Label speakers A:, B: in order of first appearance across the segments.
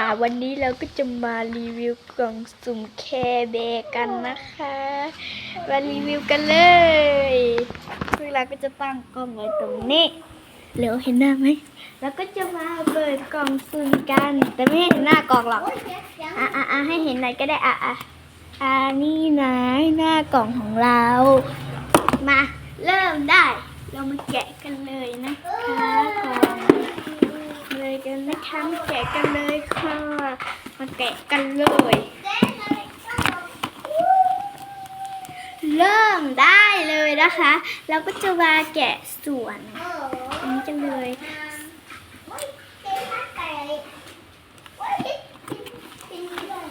A: ค่ะ วันนี้เราก็จะมารีวิวกล่องสุ่มแคร์เบกันนะคะมารีวิวกันเลยซึ่งเราก็จะตั้งกล่องไว้ตรงนี้เหลียวเห็นหน้าไหมแล้วก็จะมาเปิดกล่องสุ่มกัน แต่ไม่เห็นหน้ากล่องหรอกอะอะอะให้เห็นหน่อยก็ได้อะอะอ่านี่นะหน้ากล่องของเรา มาเริ่มได้ เรามาแกะกันเลยนะคะ กันนะคะมาแกะกันเลยค่ะ มาแกะกันเลย เริ่มได้เลยนะคะ เราก็จะมาแกะส่วนอันนี้กันเลย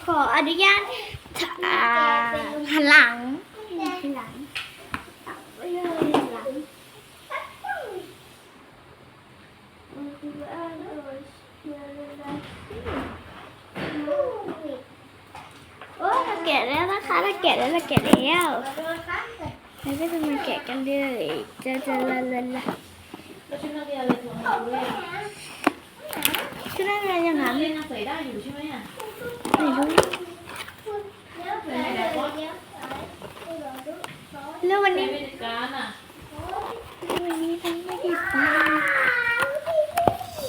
A: ขออนุญาตอ่าหันหลังหันหลังหันหลัง โอ้เราแกะแล้วนะคะเรา แกะแล้วเราแกะแล้วเราก็จะมาแกะกันเลยจะจะละละละ
B: ชุดนักเรียนเลยของเราด้วย
A: ชุดนักเรียนยังหาก
B: เรียนยังใส่ได้อยู่ใช่ไหมอะ
A: ไม่รู้แล้ววันนี้
B: ไม่อะ
A: วันนี้ฉันไม่ได้ไป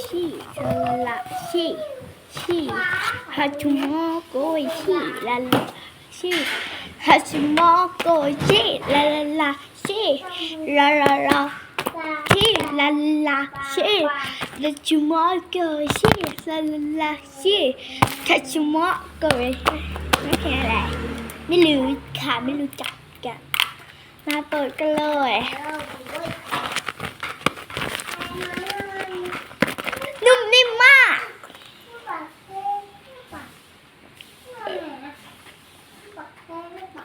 A: ชีจะละละชีชีฮัจุโมโกยชีละละ ชีฮัจุโมโกยชีละละละชีละละละชีละละชีฮัจุโมโกยชีละละละชีฮัจุโมโกยไม่แค่อะไรไม่รู้ค่ะไม่รู้จักกันมาเปิดกันเลย นุ่มนิ่มมาก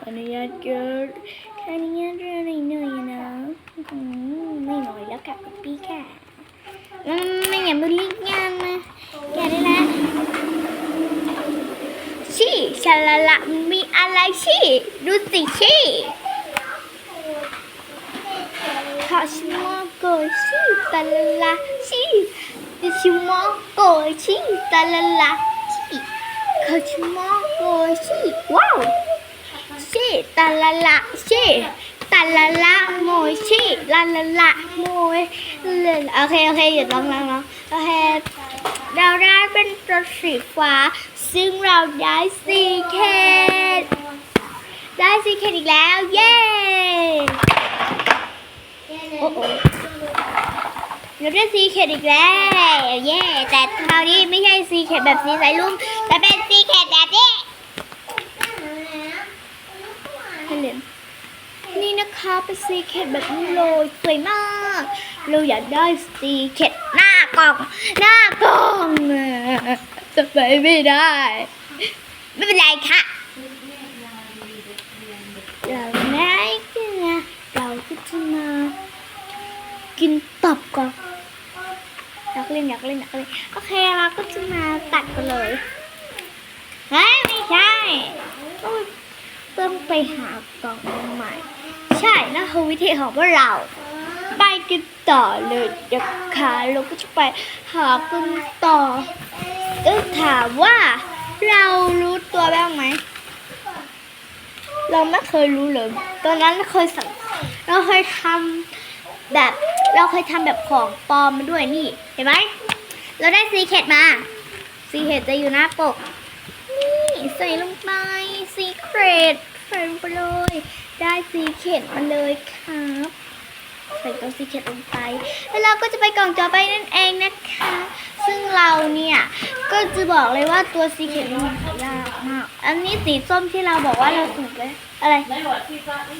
A: อนุญาตเกิดแค่นี้เรื่องอะไรหน่อยนะอื้อหือไม่หน่อยแล้วกับพี่ค่ะอืมไม่อย่ามาลิกงานนะแกได้แล้ว ชาลาละมีอะไรชีดูสิชีขอชิมอโกชีตาลลาชีชิมอโกชีตาลลาชีขอชิมอโกชีว้าวชีตาละละชีตาละละโมยชีลาละละโมยโอเคโอเคหยุดร้องร้องร้องโอเคเราได้เป็นตัวสีฟ้า ซึ่งเราได้สีเคดได้สีเคดอีกแล้ว เย้โอ้โหเราได้สีเขตอีกแล้ว เย้แต่คราวนี้ไม่ใช่สีเขตแบบสีสายลุ่มแต่เป็นสีเขตแบบนี้ให้เล่นนี่นะคะเป็นซีเคดแบบนี้เลยสวยมาก เราอยากได้ซีเคดหน้ากล่อง หน้ากล่อง อะไปไม่ได้ ไม่เป็นไรค่ะเราได้กินนะเราก็จะมากินตับก่อนอยากเล่นอยากเล่นอยากเล่นโอเคเราก็จะมาตัดกันเลยเฮ้ยไม่ใช่ต้องต้องไปหากล่องใหม่ ใช่นะคือวิธีของพวกเรา ไปกันต่อเลยนะคะเราก็จะไปหากันต่อ ต้งถามว่าเรารู้ตัวบ้างไหม เราไม่เคยรู้เลย ตอนนั้นเราเคยสั่งเราเคยทำแบบ เราเคยทำแบบของปลอมมาด้วยนี่ เห็นไหม เราได้ซีเคดมา ซีเคดจะอยู่หน้าปก นี่ใส่ลงไปซีเครดใส่ลงไปเลย ได้ซีเคดมาเลยครับ ใส่ตัวซีเคทลงไป แล้วเราก็จะไปกล่องต่อไปนั่นเองนะคะ ซึ่งเราเนี่ยก็จะบอกเลยว่าตัวซีเคทมันหายากมาก อันนี้สีส้มที่เราบอกว่าเราถูกเลยอะไร
B: ได้หวัดที่ฟ้านี่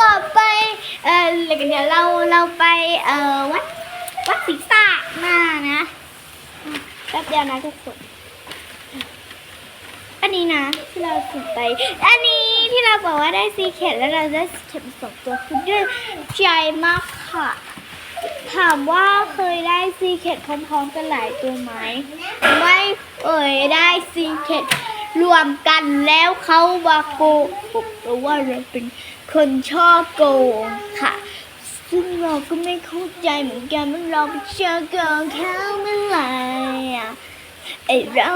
A: ต่อไป เออเดี๋ยว เราไปเอ่อวัดวัดศรีษะมานะแป๊บเดียวนะทุกคน อันนี้นะที่เราสุ่มไป อันนี้ที่เราบอกว่าได้ซีเคทแล้วเราได้เข็มสองตัวคือด้วยใจมากค่ะ ถามว่าเคยได้ซีเคทพร้อมๆกันหลายตัวไหม ไม่เอ่ยได้ซีเคทรวมกันแล้วเขามาโกหกเพราะว่าเราเป็นคนชอบโกงค่ะ ซึ่งเราก็ไม่เข้าใจเหมือนกันว่าเราไปเชื่อโกงเขาเมื่อไหร่อะไอเรา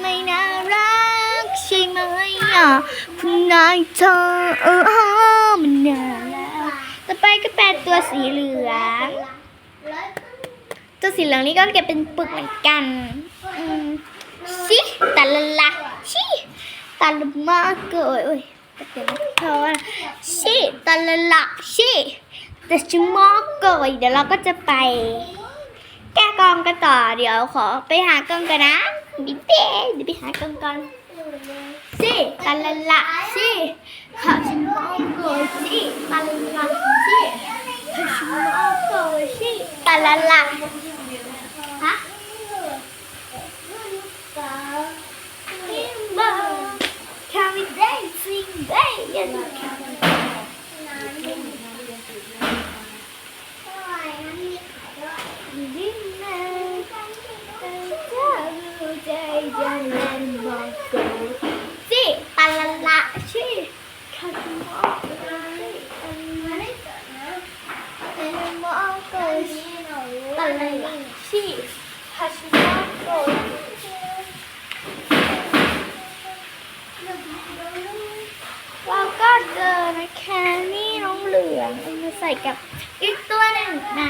A: ไม่น่ารักใช่ไหมอะคุณนายเธอเออมันน่ารักต่อไปก็แปลตัวสีเหลืองตัวสีเหลืองนี่ก็เก็บเป็นปึกเหมือนกันชิตาละละชิตาละมากเกยโอ้ยเดี๋ยวนเพราะว่าชิตาละละชิ แต่ชิมากเกยเดี๋ยวเราก็จะไป แก้กองกันต่อเดี๋ยวขอไปหากองกันนะบิ๊เบ้เดี๋ยวไปหากองกันชิตาละละชิขอชิมากเกยชิตาละละชิขอชิมากเกยชิตาละละฮะ Timber, can we dancing day and Si, palala, si, kalmo, palala, si, kalmo, เราก็เจอนะคะนี่น้องเหลืองเอามาใส่กับอีกตัวหนึ่งนะ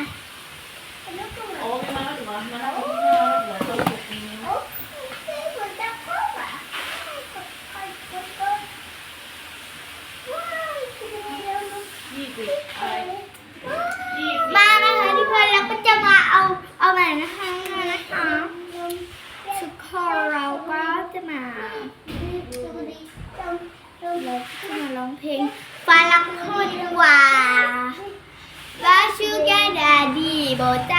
B: โอ้มาแล้วเหรอมาแล้วเหรอตัวสุกนี้ยี่สิบอะไรยี่สิบ
A: มานะคะทุกคนเราก็จะมาเอาเอาใหม่นะคะนะคะทุกคนเราก็จะมาเรา จะมาร้องเพลงฟารักคนกว่าว่าชูแกดาดีโบใจ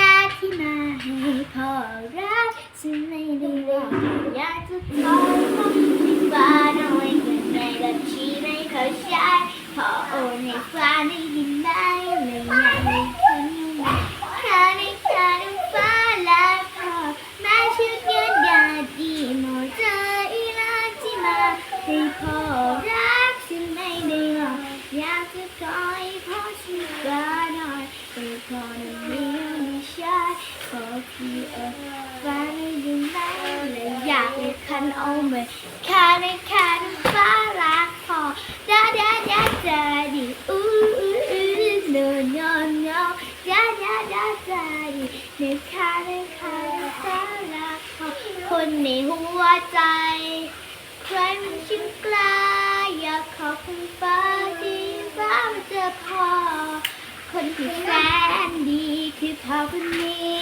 A: ลาที่มาให้พ่อรักฉันไม่ได้ว่าอยากจะขอพ่อที่ฟ้าน้อยเกินไปและชีไม่เข้าใจพอโอนให้ฟ้าใน เหมือนแค่ในแค่ในฟ้ารักพอดาดาดาดาดีอู้อู้อู้เนอเนอเนอดาดาดาดาดีในแค่ในแค่ในฟ้ารักพอคนในหัวใจ ใครมันชิมกลาอยากขอบคุณฟ้าที่ฟ้ามาเจอพ่อคนที่แสนดีคือพ่อคนนี้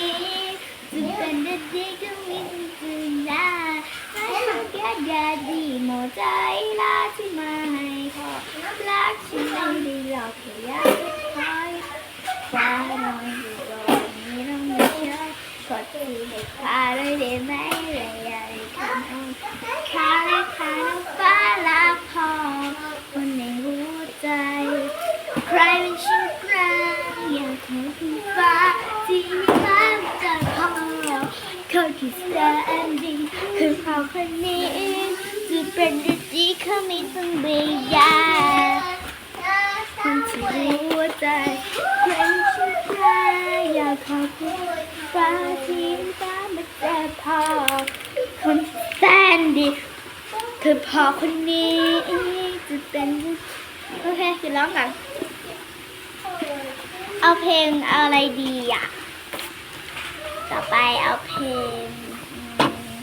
A: จึ งเป็นเด็กดีก็มีจึงหน้าให้ทำแก่ดีหมดใจลาที่มาให้พอรักฉันไม่ดีหรอกแค่อยากคอยฟ้าหน่อยอยู่ตรงนี้ต้องไม่ใช่ขอทีให้ฟ้าเลยได้ไหมเลยอยากให้คำเอาคาแลยพาน้ำฟ้าลักพอคนในหัวใจ ใครเป็นชื่อกลางอยากขอคุณฟ้าที่ไม่มาจากพ่อคน ที่แสนดีคือเขาคนนี้จะเป็นด็กดีเขาไม่ต้องเบียดคนที่ในหัวใจใครเป็นชื่อกลางอยากขอบคุณฟ้าที่ฟ้ามาจากพ่อคนแสนดีคือพอคนนี้จะเป็นโอเคเดี๋ยวร้องกันเอาเพลงอะไรดีอะ ต่อไปเอาเพลง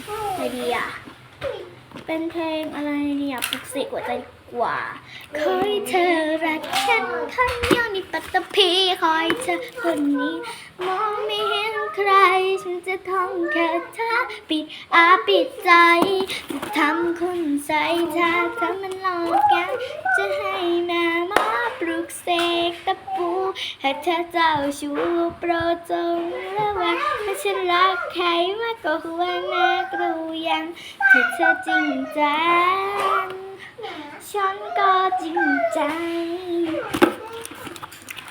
A: อะไรดีอะ เป็นเพลงอะไรดีอะปลุกเสกหัวใจกว่าขอให้เธอรักฉันคนเดียวในปัตตภีขอให้เธอคนนี้ มองไม่เห็นใคร ฉันจะท่องคาถาปิดอาปิดใจ จะทำคุณใส่ถ้าเธอมันหลอกกันจะให้แม่มาปลุกเสกตะปูให้เธอเจ้าชู้โปรดจงระวังถ้า ฉันรักใครมากกว่าหัวหน้ากรูยังถ้าเธอจริงจังฉันก็จริงใจ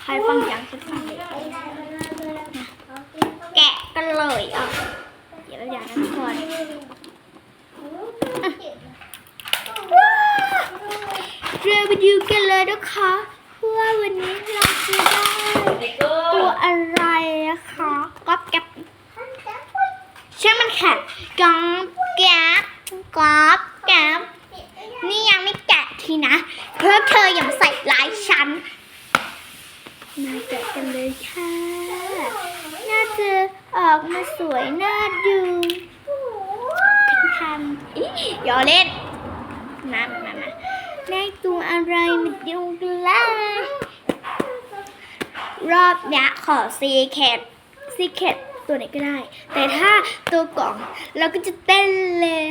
A: ใครฟังยังฉันฟังเลยแกะกันเลยอะเดี๋ยวเราอย่างนั้นก่อนว้าวเราไปดูกันเลยนะคะว่าวันนี้เราจะได้
B: ตั
A: วอะไรนะคะ ช่มันค่ะกอบแก๊บกอบแก๊บนี่ยังไม่แกะทีนะ เพราะเธออย่ามาใส่ร้ายฉันมาแกะกันเลยค่ะ น่าจะออกมาสวยน่าดูทันอียอเล่นมามามามาได้ตัวอะไรมาดูกันเลยรอบนี้ขอซีแคทซีแคท ตัวไหนก็ได้ แต่ถ้าตัวกล่องเราก็จะเต้นเลย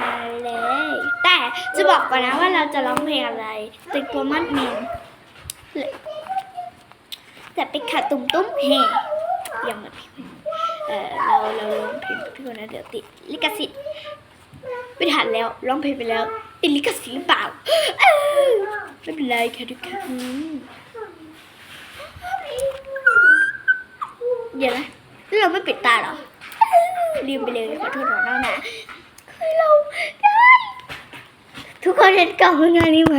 A: มาเลย แต่จะบอกก่อนนะว่าเราจะร้องเพลงอะไรแต่ตัวมัดเมนแต่ไปขัดตุ้มตุ้มเฮยังเหมือนเออเราเราร้องเพลงพี่คนนะเดี๋ยวติดลิขสิทธิ์ไม่ทันแล้วร้องเพลงไปแล้วติดลิขสิทธิ์หรือเปล่าไม่เป็นไรค่ะทุกคน เดี๋ยวนะแล้วเราไม่ปิดตาเหรอลืมไปเลยขอโทษขอโทษนะคือเราได้ทุกคนเห็นกล่องข้านนี้ไหม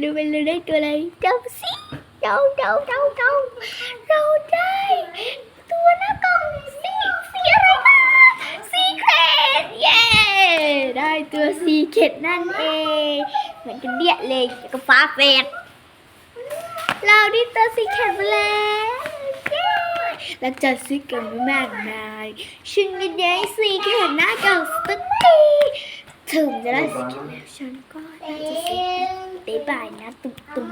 A: ดูไปเลยได้ตัวอะไรเจ้าสิเจ้าเจ้าเจ้าเจ้าเราได้ตัวหน้ากล่องสีสีอะไรนะสีเคดเย้ได้ตัวสีเคดนั่นเองเหมือนกันเดียเลยกับฟ้าเฟดเราได้ตัวสีเคดแล้ว แล้วจะซื้อกันไม่มากมายฉันก็ได้สีเคดหน้ากล่องสักทีถึงจะได้สีเคดแล้วฉันก็น่าจะซื้อบ๊ายบายนะตุ้มตุ้ม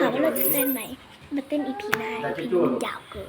A: ถามว่าเราจะเต้นไหมมาเต้นอีพีหน้าอีพีนี้มันยาวเกิน